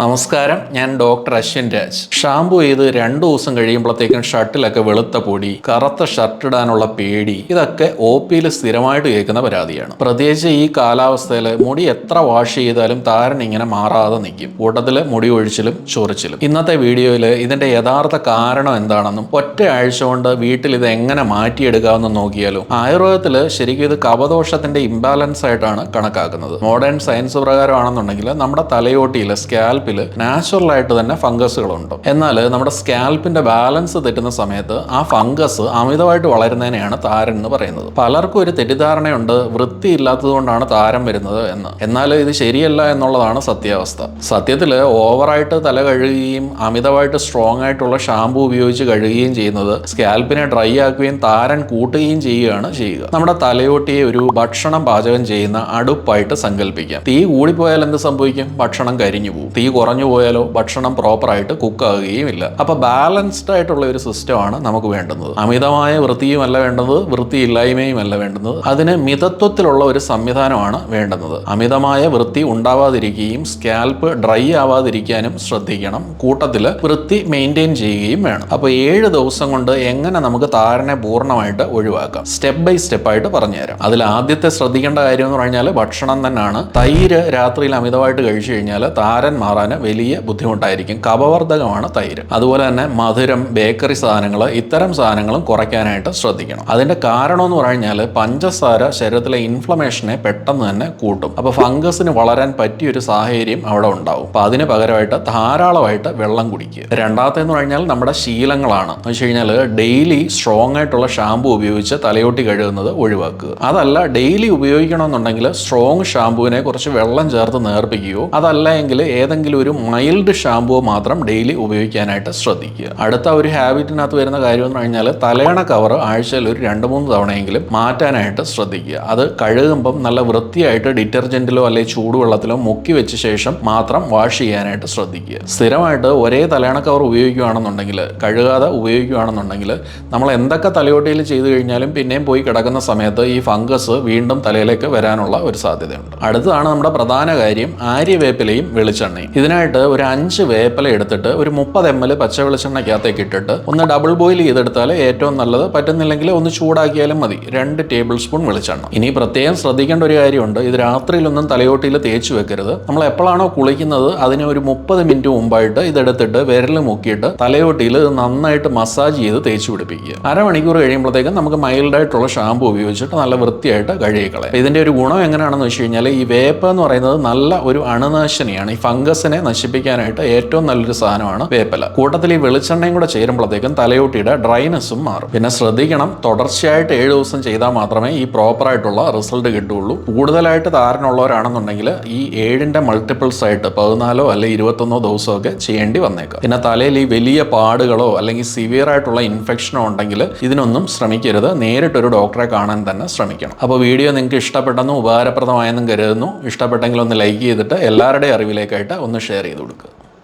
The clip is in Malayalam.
നമസ്കാരം. ഞാൻ ഡോക്ടർ അശ്വിൻ രാജ്. ഷാമ്പു ചെയ്ത് രണ്ടു ദിവസം കഴിയുമ്പോഴത്തേക്കും ഷർട്ടിലൊക്കെ വെളുത്ത പൊടി കറുത്ത ഷർട്ട് ഇടാനുള്ള പേടി ഇതൊക്കെ ഒ പിയിൽ സ്ഥിരമായിട്ട് കേൾക്കുന്ന പരാതിയാണ്. പ്രത്യേകിച്ച് ഈ കാലാവസ്ഥയിൽ മുടി എത്ര വാഷ് ചെയ്താലും താരൻ ഇങ്ങനെ മാറാതെ നിൽക്കും കൂട്ടത്തിൽ മുടി ഒഴിച്ചിലും ചൊറിച്ചിലും. ഇന്നത്തെ വീഡിയോയിൽ ഇതിന്റെ യഥാർത്ഥ കാരണം എന്താണെന്നും ഒറ്റ ആഴ്ച കൊണ്ട് വീട്ടിൽ ഇത് എങ്ങനെ മാറ്റിയെടുക്കാമെന്ന് നോക്കിയാലും ആയുർവേദത്തിൽ ശരിക്കും ഇത് കപദോഷത്തിന്റെ ഇംബാലൻസ് ആയിട്ടാണ് കണക്കാക്കുന്നത്. മോഡേൺ സയൻസ് പ്രകാരമാണെന്നുണ്ടെങ്കിൽ നമ്മുടെ തലയോട്ടിയിൽ സ്കാൽപ്പിൽ നാച്ചുറൽ ആയിട്ട് തന്നെ ഫംഗസുകളുണ്ട്. എന്നാൽ നമ്മുടെ സ്കാൽപ്പിന്റെ ബാലൻസ് തെറ്റുന്ന സമയത്ത് ആ ഫംഗസ് അമിതമായിട്ട് വളരുന്നതിനെയാണ് താരൻ എന്ന് പറയുന്നത്. പലർക്കും ഒരു തെറ്റിദ്ധാരണയുണ്ട് വൃത്തിയില്ലാത്തതുകൊണ്ടാണ് താരം വരുന്നത് എന്ന്. എന്നാൽ ഇത് ശരിയല്ല എന്നുള്ളതാണ് സത്യാവസ്ഥ. സത്യത്തിൽ ഓവറായിട്ട് തല കഴുകുകയും അമിതമായിട്ട് സ്ട്രോങ് ആയിട്ടുള്ള ഷാമ്പു ഉപയോഗിച്ച് കഴുകുകയും ചെയ്യുന്നത് സ്കാൽപ്പിനെ ഡ്രൈ ആക്കുകയും താരൻ കൂട്ടുകയും ചെയ്യുകയാണ് ചെയ്യുക. നമ്മുടെ തലയോട്ടിയെ ഒരു ഭക്ഷണം പാചകം ചെയ്യുന്ന അടുപ്പായിട്ട് സങ്കല്പിക്കാം തീ കൂടിപ്പോയാൽ എന്ത് സംഭവിക്കും? ഭക്ഷണം കരിഞ്ഞു പോകും തീ കുറഞ്ഞു പോയാലോ ഭക്ഷണം പ്രോപ്പറായിട്ട് കുക്ക് ആകുകയും ഇല്ല അപ്പൊ ബാലൻസ്ഡ് ആയിട്ടുള്ള ഒരു സിസ്റ്റമാണ് നമുക്ക് വേണ്ടുന്നത്. അമിതമായ വൃത്തിയും അല്ല വേണ്ടത് വൃത്തിയില്ലായ്മയും അല്ല വേണ്ടുന്നത്. അതിന് മിതത്വത്തിലുള്ള ഒരു സംവിധാനമാണ് വേണ്ടുന്നത്. അമിതമായ വൃത്തി ഉണ്ടാവാതിരിക്കുകയും സ്കാൽപ്പ് ഡ്രൈ ആവാതിരിക്കാനും ശ്രദ്ധിക്കണം. കൂട്ടത്തിൽ വൃത്തി മെയിന്റെയിൻ ചെയ്യുകയും വേണം. അപ്പോൾ ഏഴ് ദിവസം കൊണ്ട് എങ്ങനെ നമുക്ക് താരനെ പൂർണമായിട്ട് ഒഴിവാക്കാം? സ്റ്റെപ്പ് ബൈ സ്റ്റെപ്പ് ആയിട്ട് പറഞ്ഞുതരാം അതിൽ ആദ്യത്തെ ശ്രദ്ധിക്കേണ്ട കാര്യം എന്ന് പറഞ്ഞാൽ ഭക്ഷണം തന്നെയാണ്. തൈര് രാത്രിയിൽ അമിതമായിട്ട് കഴിച്ചു കഴിഞ്ഞാൽ താരൻ മാറാൻ വലിയ ബുദ്ധിമുട്ടായിരിക്കും. കപവർദ്ധകമാണ് തൈര്. അതുപോലെ തന്നെ മധുരം ബേക്കറി സാധനങ്ങൾ ഇത്തരം സാധനങ്ങളും കുറയ്ക്കാനായിട്ട് ശ്രദ്ധിക്കണം. അതിന്റെ കാരണം എന്ന് പറഞ്ഞാൽ പഞ്ചസാര ശരീരത്തിലെ ഇൻഫ്ലമേഷനെ പെട്ടെന്ന് തന്നെ കൂട്ടും. അപ്പോൾ ഫംഗസിന് വളരാൻ പറ്റിയൊരു സാഹചര്യം അവിടെ ഉണ്ടാവും. അപ്പോൾ അതിന് പകരമായിട്ട് ധാരാളമായിട്ട് വെള്ളം കുടിക്കുക. രണ്ടാമത്തേന്ന് പറഞ്ഞാൽ നമ്മുടെ ശീലങ്ങളാണ്. എന്ന് വെച്ച് കഴിഞ്ഞാൽ ഡെയിലി സ്ട്രോങ് ആയിട്ടുള്ള ഷാമ്പു ഉപയോഗിച്ച് തലയോട്ടി കഴുകുന്നത് ഒഴിവാക്കുക. അതല്ല ഡെയിലി ഉപയോഗിക്കണമെന്നുണ്ടെങ്കിൽ സ്ട്രോങ് ഷാമ്പുവിനെ കുറച്ച് വെള്ളം ചേർത്ത് നേർപ്പിക്കുകയോ അതല്ല എങ്കിൽ ഏതെങ്കിലും ഒരു മൈൽഡ് ഷാമ്പൂ മാത്രം ഡെയിലി ഉപയോഗിക്കാനായിട്ട് ശ്രദ്ധിക്കുക. അടുത്ത ഒരു ഹാബിറ്റിനകത്ത് വരുന്ന കാര്യം എന്ന് പറഞ്ഞാൽ തലയണ കവർ ആഴ്ചയിൽ ഒരു രണ്ട് മൂന്ന് തവണയെങ്കിലും മാറ്റാനായിട്ട് ശ്രദ്ധിക്കുക. അത് കഴുകുമ്പം നല്ല വൃത്തിയായിട്ട് ഡിറ്റർജന്റിലോ അല്ലെങ്കിൽ ചൂടുവെള്ളത്തിലോ മുക്കി വെച്ച ശേഷം മാത്രം വാഷ് ചെയ്യാനായിട്ട് ശ്രദ്ധിക്കുക. സ്ഥിരമായിട്ട് ഒരേ തലയണ കവർ ഉപയോഗിക്കുകയാണെന്നുണ്ടെങ്കിൽ കഴുകാതെ ഉപയോഗിക്കുകയാണെന്നുണ്ടെങ്കിൽ നമ്മൾ എന്തൊക്കെ തലയോട്ടിയിൽ ചെയ്തു കഴിഞ്ഞാലും പിന്നെയും പോയി കിടക്കുന്ന സമയത്ത് ഈ ഫംഗസ് വീണ്ടും തലയിലേക്ക് വരാനുള്ള ഒരു സാധ്യതയുണ്ട്. അടുത്തതാണ് നമ്മുടെ പ്രധാന കാര്യം ആര്യവേപ്പിലയും വെളിച്ചെണ്ണയും. ഇതിനായിട്ട് ഒരു അഞ്ച് വേപ്പില എടുത്തിട്ട് ഒരു മുപ്പത് എം എൽ പച്ച വെളിച്ചെണ്ണയ്ക്കകത്തേക്ക് ഇട്ടിട്ട് ഒന്ന് ഡബിൾ ബോയിൽ ചെയ്തെടുത്താൽ ഏറ്റവും നല്ലത് പറ്റുന്നില്ലെങ്കിൽ ഒന്ന് ചൂടാക്കിയാലും മതി. രണ്ട് ടേബിൾ സ്പൂൺ വെളിച്ചെണ്ണ. ഇനി പ്രത്യേകം ശ്രദ്ധിക്കേണ്ട ഒരു കാര്യമുണ്ട്. ഇത് രാത്രിയിലൊന്നും തലയോട്ടിയിൽ തേച്ച് വെക്കരുത്. നമ്മൾ എപ്പോഴാണോ കുളിക്കുന്നത് അതിന് ഒരു മുപ്പത് മിനിറ്റ് മുമ്പായിട്ട് ഇതെടുത്തിട്ട് വിരൽ മുക്കിയിട്ട് തലയോട്ടിയിൽ നന്നായിട്ട് മസാജ് ചെയ്ത് തേച്ച് പിടിപ്പിക്കുക. അരമണിക്കൂർ കഴിയുമ്പോഴത്തേക്കും നമുക്ക് മൈൽഡ് ആയിട്ടുള്ള ഷാമ്പു ഉപയോഗിച്ചിട്ട് നല്ല വൃത്തിയായിട്ട് കഴുകിക്കളയാം. ഇതിന്റെ ഒരു ഗുണം എങ്ങനെയാണെന്ന് വെച്ച് കഴിഞ്ഞാൽ ഈ വേപ്പ് എന്ന് പറയുന്നത് നല്ല ഒരു അണുനാശിനിയാണ്. ഈ ഫംഗസിനെ നശിപ്പിക്കാനായിട്ട് ഏറ്റവും നല്ലൊരു സാധനമാണ് വേപ്പില. കൂട്ടത്തിൽ ഈ വെളിച്ചെണ്ണയും കൂടെ ചേരുമ്പോഴത്തേക്കും തലയോട്ടിയുടെ ഡ്രൈനെസ്സും മാറും. പിന്നെ ശ്രദ്ധിക്കണം തുടർച്ചയായിട്ട് ഏഴ് ദിവസം ചെയ്താൽ മാത്രമേ ഈ പ്രോപ്പറായിട്ടുള്ള റിസൾട്ട് കിട്ടുള്ളൂ കൂടുതലായിട്ട് താരനുള്ളവരാണെന്നുണ്ടെങ്കിൽ ഈ ഏഴിന്റെ മൾട്ടിപ്പിൾസ് ആയിട്ട് പതിനാലോ അല്ലെങ്കിൽ ഇരുപത്തൊന്നോ ദിവസമൊക്കെ ചെയ്യേണ്ടി വന്നേക്കാം. പിന്നെ തലയിൽ ഈ വലിയ പാടുകളോ അല്ലെങ്കിൽ സിവിയർ ആയിട്ടുള്ള ഇൻഫെക്ഷനോ ഉണ്ടെങ്കിൽ ഇതിനൊന്നും ശ്രമിക്കരുത്. നേരിട്ടൊരു ഡോക്ടറെ കാണാൻ തന്നെ ശ്രമിക്കണം. അപ്പോൾ വീഡിയോ നിങ്ങൾക്ക് ഇഷ്ടപ്പെട്ടെന്നും ഉപകാരപ്രദമായെന്നും കരുതുന്നു. ഇഷ്ടപ്പെട്ടെങ്കിൽ ഒന്ന് ലൈക്ക് ചെയ്തിട്ട് എല്ലാവരുടെയും അറിവിലേക്കായിട്ട് ഷെയർ ചെയ്ത് കൊടുക്കുക.